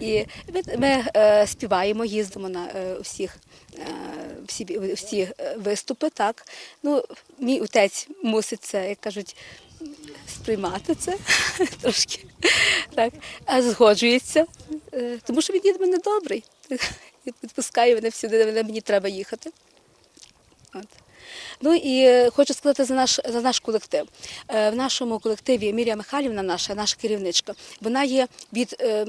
І ми, е, співаємо, їздимо на е, всіх, е, всі, всі е, виступи. Так. Ну, мій отець мусить це, як кажуть, сприймати це трошки. Так. А згоджується, е, тому що він є мене добрий. Відпускає мене всюди, де мені треба їхати. От. Ну і е, хочу сказати за наш за наш колектив. Е, В нашому колективі Мірія Михайлівна, наша наша керівничка, вона є від е, е,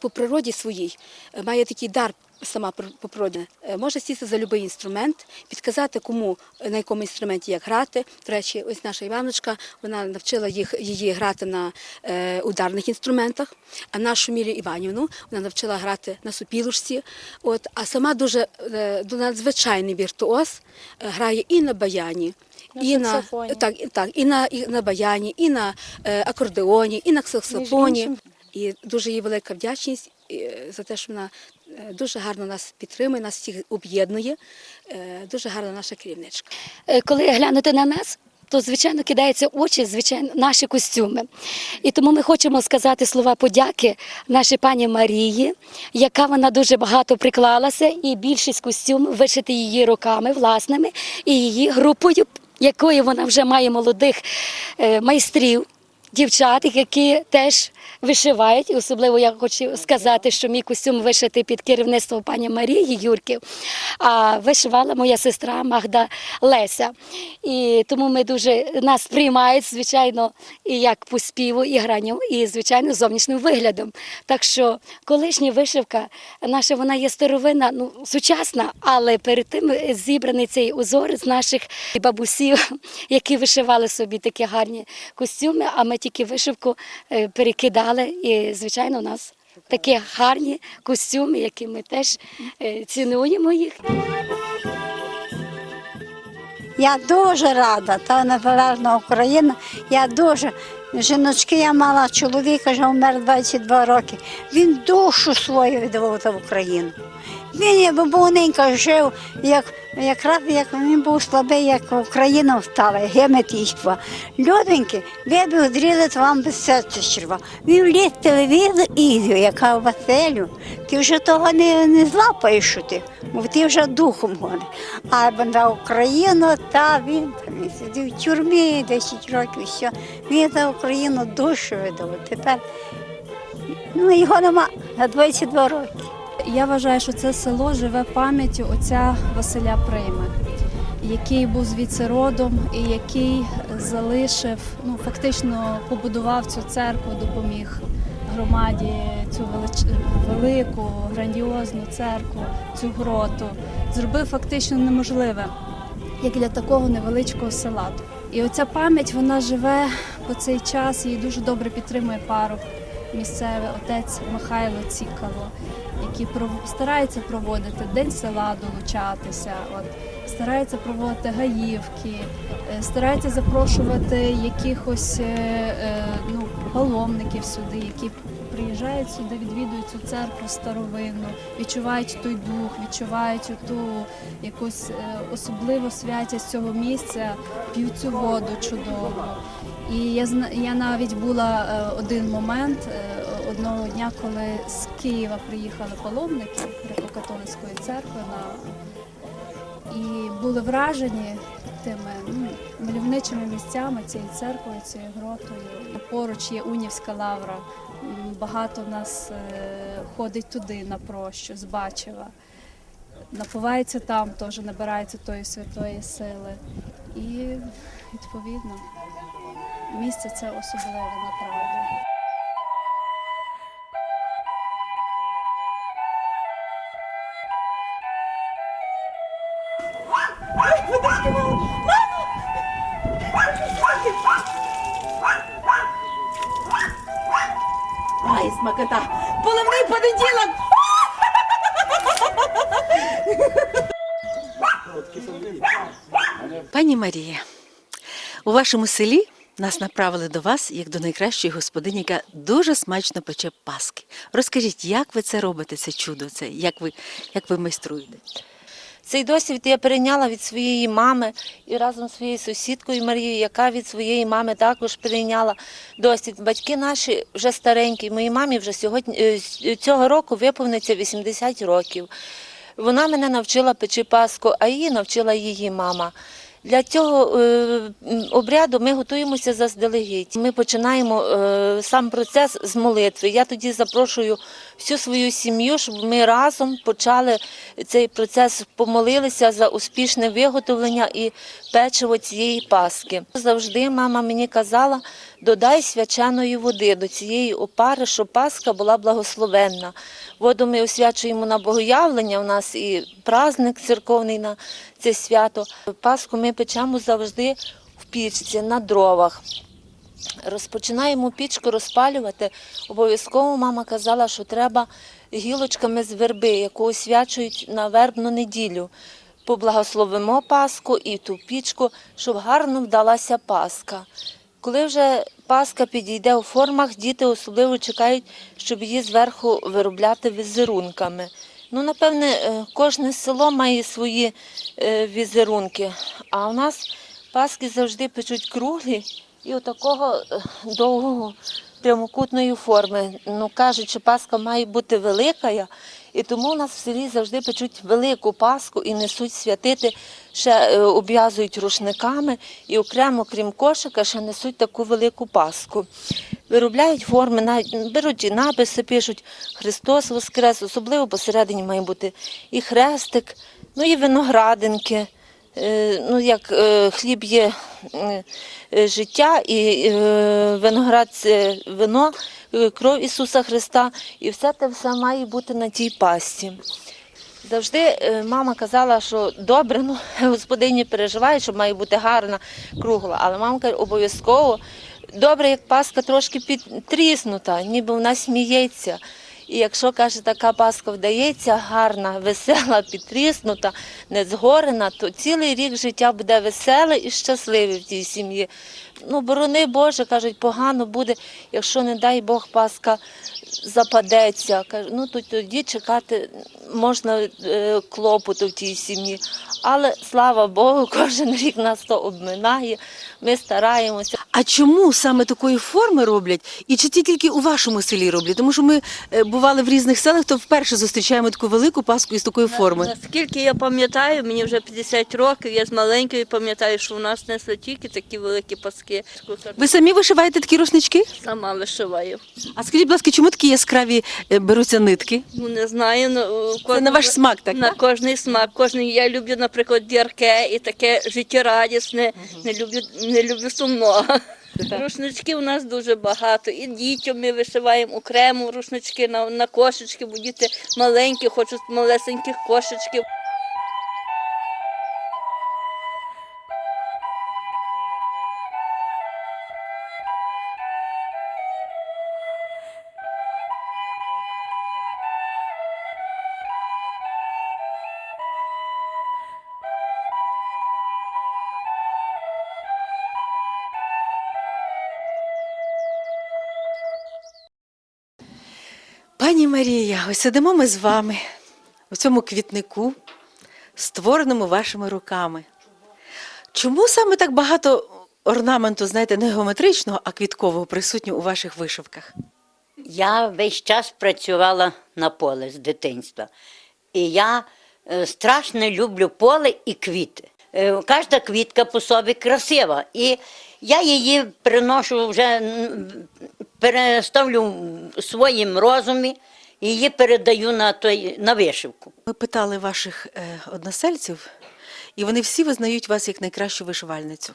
по природі своїй, е, має такий дар сама по природі. Е, Може сісти за будь-який інструмент, підказати, кому е, на якому інструменті як грати. До речі, ось наша Іваночка, вона навчила їх її грати на е, ударних інструментах. А нашу Мірію Іванівну вона навчила грати на супілушці. От, а сама дуже е, надзвичайний віртуоз, е, грає і на баяні. На і на так, так, і на і на баяні, і на е, акордеоні, і на саксофоні. І дуже їй велика вдячність е, за те, що вона е, дуже гарно нас підтримує, нас всіх об'єднує. Е, Дуже гарна наша керівничка. Коли глянути на нас, то звичайно кидаються очі, звичайно, наші костюми. І тому ми хочемо сказати слова подяки нашій пані Марії, яка вона дуже багато приклалася, і більшість костюмів вишити її руками власними і її групою, якої вона вже має молодих майстрів. Дівчат, які теж вишивають, І особливо я хочу сказати, що мій костюм вишитий під керівництвом пані Марії Юрків, а вишивала моя сестра Магда Леся. І тому ми дуже нас приймають, звичайно, і як по співу, і гранню, і звичайно зовнішнім виглядом. Так що колишня вишивка наша вона є старовина, ну сучасна, але перед тим зібраний цей узор з наших бабусів, які вишивали собі такі гарні костюми. А ми тільки вишивку е, перекидали. І звичайно, у нас такі гарні костюми, які ми теж е, цінуємо їх. Я дуже рада, та незалежна Україна. Я дуже жіночки, я мала чоловіка, вже вмер 22 роки. Він душу свою віддавав за Україну. Він як бабуненька жив, як, якраз як він був слабий, як Україна встала, геметійства. Люденьки, ви б одрізали вам без серця черва. Він ліс телевізор ізю, яка в Василю. Ти вже того не, не злапаєш, що ти, бо ти вже духом гониш. А на Україну, та він там сидів в тюрмі 10 років, все. Він за Україну душу видав. Тепер ну, його нема за 22 роки. Я вважаю, що це село живе пам'яттю отця Василя Прийми, який був звідси родом і який залишив, ну фактично побудував цю церкву, допоміг громаді цю велику, грандіозну церкву, цю гроту. Зробив фактично неможливе, як для такого невеличкого села. І оця пам'ять вона живе по цей час, її дуже добре підтримує паруб місцевий отець Михайло Цікало, який старається проводити день села, долучатися, от, старається проводити гаївки, е, старається запрошувати якихось е, е, ну, паломників сюди, які приїжджають сюди, відвідують цю церкву старовинну, відчувають той дух, відчувають ту якусь особливу святість цього місця, п'ють цю воду чудову. І я я навіть була е, один момент е, одного дня, коли з Києва приїхали паломники греко-католицької церкви на і були вражені тими ну, мальовничими місцями цієї церкви, цією гротою. Поруч є Унівська лавра. Багато нас е, ходить туди на прощу, з Бачева. Напувається там, теж набирається тої святої сили. І відповідно місце це особливе направду. Ай, смакота! Поливний понеділок! Пані Марія, у вашому селі нас направили до вас як до найкращої господині, яка дуже смачно пече паски. Розкажіть, як ви це робите, це чудо, це як ви, як ви майструєте? Цей досвід я перейняла від своєї мами і разом з своєю сусідкою Марією, яка від своєї мами також перейняла досвід. Батьки наші вже старенькі. Моїй мамі вже сьогодні е, цього року виповниться 80 років. Вона мене навчила печи паску, а її навчила її мама. Для цього е, обряду ми готуємося заздалегідь. Ми починаємо е, сам процес з молитви. Я тоді запрошую всю свою сім'ю, щоб ми разом почали цей процес, помолилися за успішне виготовлення і печиво цієї паски. Завжди мама мені казала, додай свяченої води до цієї опари, щоб паска була благословенна. Воду ми освячуємо на богоявлення. У нас і праздник церковний на це свято. Паску ми печемо завжди в пічці на дровах. Розпочинаємо пічку розпалювати. Обов'язково мама казала, що треба гілочками з верби, яку освячують на вербну неділю. Поблагословимо Пасху і ту пічку, щоб гарно вдалася Пасха. Коли вже Пасха підійде у формах, діти особливо чекають, щоб її зверху виробляти візерунками. Ну, напевне, е, кожне село має свої е, візерунки, а у нас Паски завжди печуть круглі і отакого е, довгого прямокутної форми. Ну, кажуть, що Пасха має бути велика, і тому у нас в селі завжди печуть велику Пасху і несуть святити, ще е, обв'язують рушниками і окремо, крім кошика, ще несуть таку велику Пасху. Виробляють форми, навіть беруть і написи, пишуть Христос Воскрес, особливо посередині має бути і хрестик, ну і виноградинки. Е, ну, як е, хліб є е, життя, і виноград це вино, кров Ісуса Христа, і все те все має бути на тій пасті. Завжди мама казала, що добре, ну господині переживає, що має бути гарна, кругла. Але мама каже, обов'язково добре, як паска трошки підтріснута, ніби вона сміється. І якщо каже, така паска вдається, гарна, весела, підтріснута, не згорена, то цілий рік життя буде веселе і щасливе в тій сім'ї. Ну, борони Боже, кажуть, погано буде, якщо, не дай Бог, паска западеться. Кажу, ну то тоді чекати можна е, клопоту в тій сім'ї. Але слава Богу, кожен рік нас то обминає. Ми стараємося. А чому саме такої форми роблять? І чи ті тільки у вашому селі роблять? Тому що ми е, бували в різних селах, то вперше зустрічаємо таку велику паску із такої форми. Наскільки я пам'ятаю, мені вже 50 років, я з маленької пам'ятаю, що у нас несли тільки такі великі паски. Ви самі вишиваєте такі рушнички? Сама вишиваю. А скажіть, будь ласка, чому такі яскраві е, беруться нитки? Ну не знаю, ну, Це на ваш смак, так? на так? кожний смак. Кожний я люблю, наприклад, дірке і таке життєрадісне. Не люблю, не люблю сумного. Рушнички у нас дуже багато. І дітям ми вишиваємо окремо рушнички на, на кошечки, бо діти маленькі, хочуть малесеньких кошечків. Пані Марія, ось сидимо ми з вами у цьому квітнику, створеному вашими руками. Чому саме так багато орнаменту, знаєте, не геометричного, а квіткового присутньо у ваших вишивках? Я весь час працювала на поле з дитинства. І я е, страшно люблю поле і квіти. Е, Кожна квітка по собі красива. І я її приношу вже переставлю в своїм розумі її передаю на, той, на вишивку. Ми питали ваших е, односельців, і вони всі визнають вас як найкращу вишивальницю.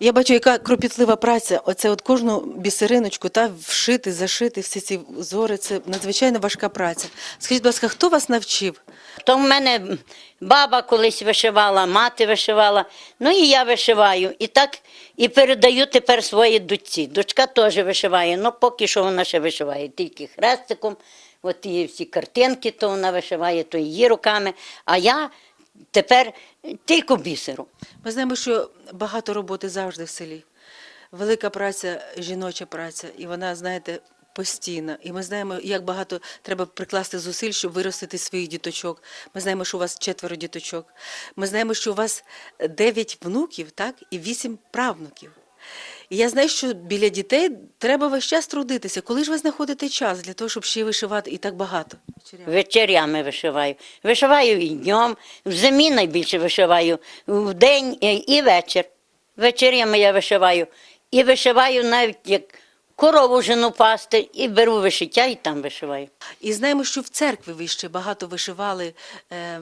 Я бачу, яка кропітлива праця. Оце от кожну бісериночку та вшити, зашити всі ці узори. Це надзвичайно важка праця. Скажіть, будь ласка, хто вас навчив? То в мене баба колись вишивала, мати вишивала, ну і я вишиваю. І так і передаю тепер своїй дочці. Дочка теж вишиває, ну поки що вона ще вишиває тільки хрестиком. От і всі картинки, то вона вишиває, то її руками. А я тепер тільки бісеру. Ми знаємо, що багато роботи завжди в селі. Велика праця, жіноча праця, і вона, знаєте, постійна, і ми знаємо, як багато треба прикласти зусиль, щоб виростити своїх діточок. Ми знаємо, що у вас четверо діточок. Ми знаємо, що у вас дев'ять внуків, так, і вісім правнуків. І я знаю, що біля дітей треба весь час трудитися. Коли ж ви знаходите час для того, щоб ще вишивати і так багато? Вечерями вишиваю. Вишиваю і днем, в зимі найбільше вишиваю, в день і- вечір. Вечерями я вишиваю. І вишиваю навіть як корову жену пасти, і беру вишиття і там вишиваю. І знаємо, що в церкві ви ще багато вишивали е,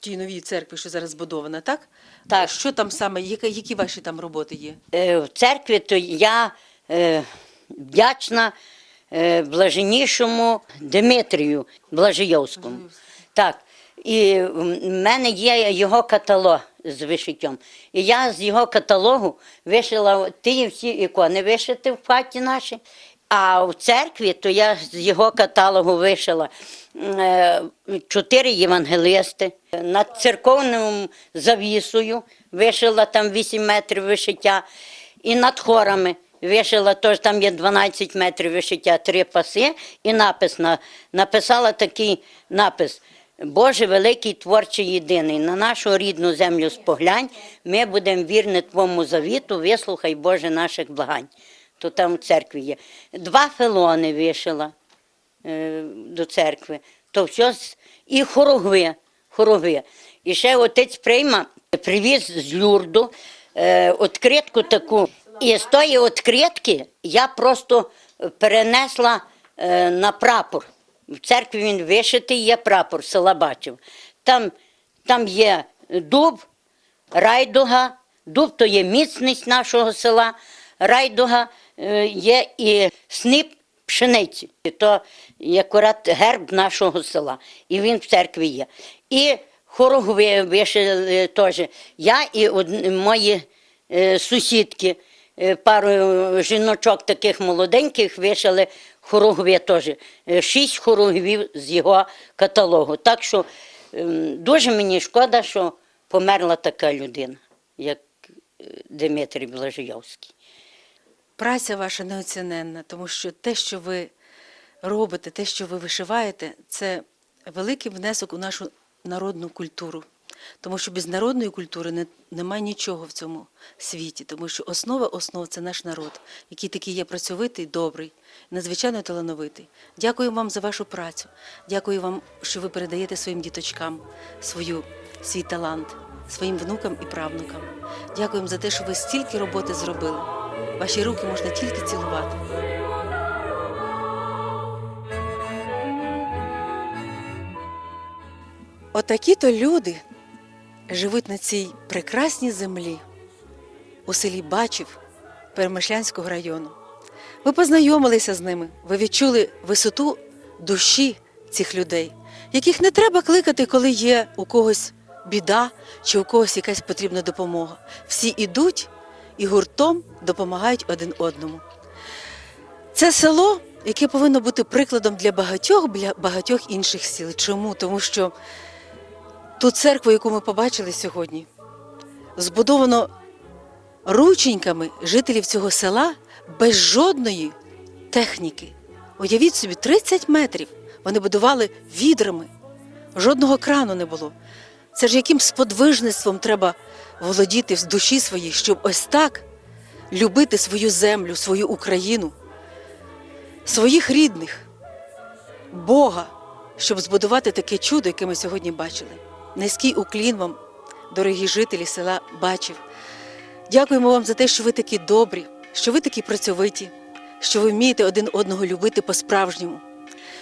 тій новій церкві, що зараз збудована, так? Так. Що там саме, які, які ваші там роботи є? Е, в церкві, то я е, вдячна е, блаженнішому Дмитрію Блажийовському. Так. І в мене є його каталог з вишиттям. І я з його каталогу вишила ті всі ікони вишити в хаті наші. А в церкві то я з його каталогу вишила е, чотири євангелисти. Над церковним завісою вишила там 8 метрів вишиття. І над хорами вишила теж там є 12 метрів вишиття, три паси, і напис на, написала такий напис. Боже великий творчий єдиний, на нашу рідну землю споглянь, ми будемо вірні Твому завіту, вислухай Боже наших благань. То там в церкві є. Два фелони вишила е, до церкви. То все і хорогви, хорогви. І ще отець прийма привіз з Люрду е, відкритку таку. І з тої відкритки я просто перенесла е, на прапор. В церкві він вишитий, є прапор села Бачив. Там, там є дуб, райдуга, дуб то є міцність нашого села, райдуга є і сніп пшениці. То акурат герб нашого села. І він в церкві є. І хорогви вишили теж. Я і од- мої е, сусідки, е, пару жіночок таких молоденьких вишили хорогви теж. Е, Шість хорогвів з його каталогу. Так що ем, дуже мені шкода, що померла така людина, як е, Дмитрій Блажийовський. Праця ваша неоціненна, тому що те, що ви робите, те, що ви вишиваєте, це великий внесок у нашу народну культуру. Тому що без народної культури не, немає нічого в цьому світі, тому що основа основ це наш народ, який такий є працьовитий, добрий, надзвичайно талановитий. Дякую вам за вашу працю. Дякую вам, що ви передаєте своїм діточкам свою, свій талант, своїм внукам і правнукам. Дякуємо за те, що ви стільки роботи зробили. Ваші руки можна тільки цілувати. Отакі-то люди живуть на цій прекрасній землі у селі Бачів Перемишлянського району. Ви познайомилися з ними, ви відчули висоту душі цих людей, яких не треба кликати, коли є у когось біда чи у когось якась потрібна допомога. Всі ідуть і гуртом допомагають один одному. Це село, яке повинно бути прикладом для багатьох для багатьох інших сіл. Чому? Тому що ту церкву, яку ми побачили сьогодні, збудовано рученьками жителів цього села без жодної техніки. Уявіть собі, 30 метрів вони будували відрами, жодного крану не було. Це ж яким сподвижництвом треба володіти в душі своїй, щоб ось так любити свою землю, свою Україну, своїх рідних, Бога, щоб збудувати таке чудо, яке ми сьогодні бачили. Низький уклін вам, дорогі жителі села Бачів. Дякуємо вам за те, що ви такі добрі, що ви такі працьовиті, що ви вмієте один одного любити по-справжньому,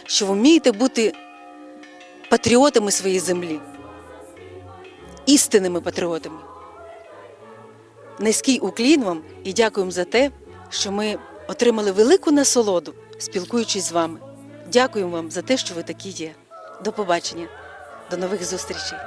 що ви вмієте бути патріотами своєї землі, істинними патріотами. Низький уклін вам і дякуємо за те, що ми отримали велику насолоду, спілкуючись з вами. Дякуємо вам за те, що ви такі є. До побачення, до нових зустрічей.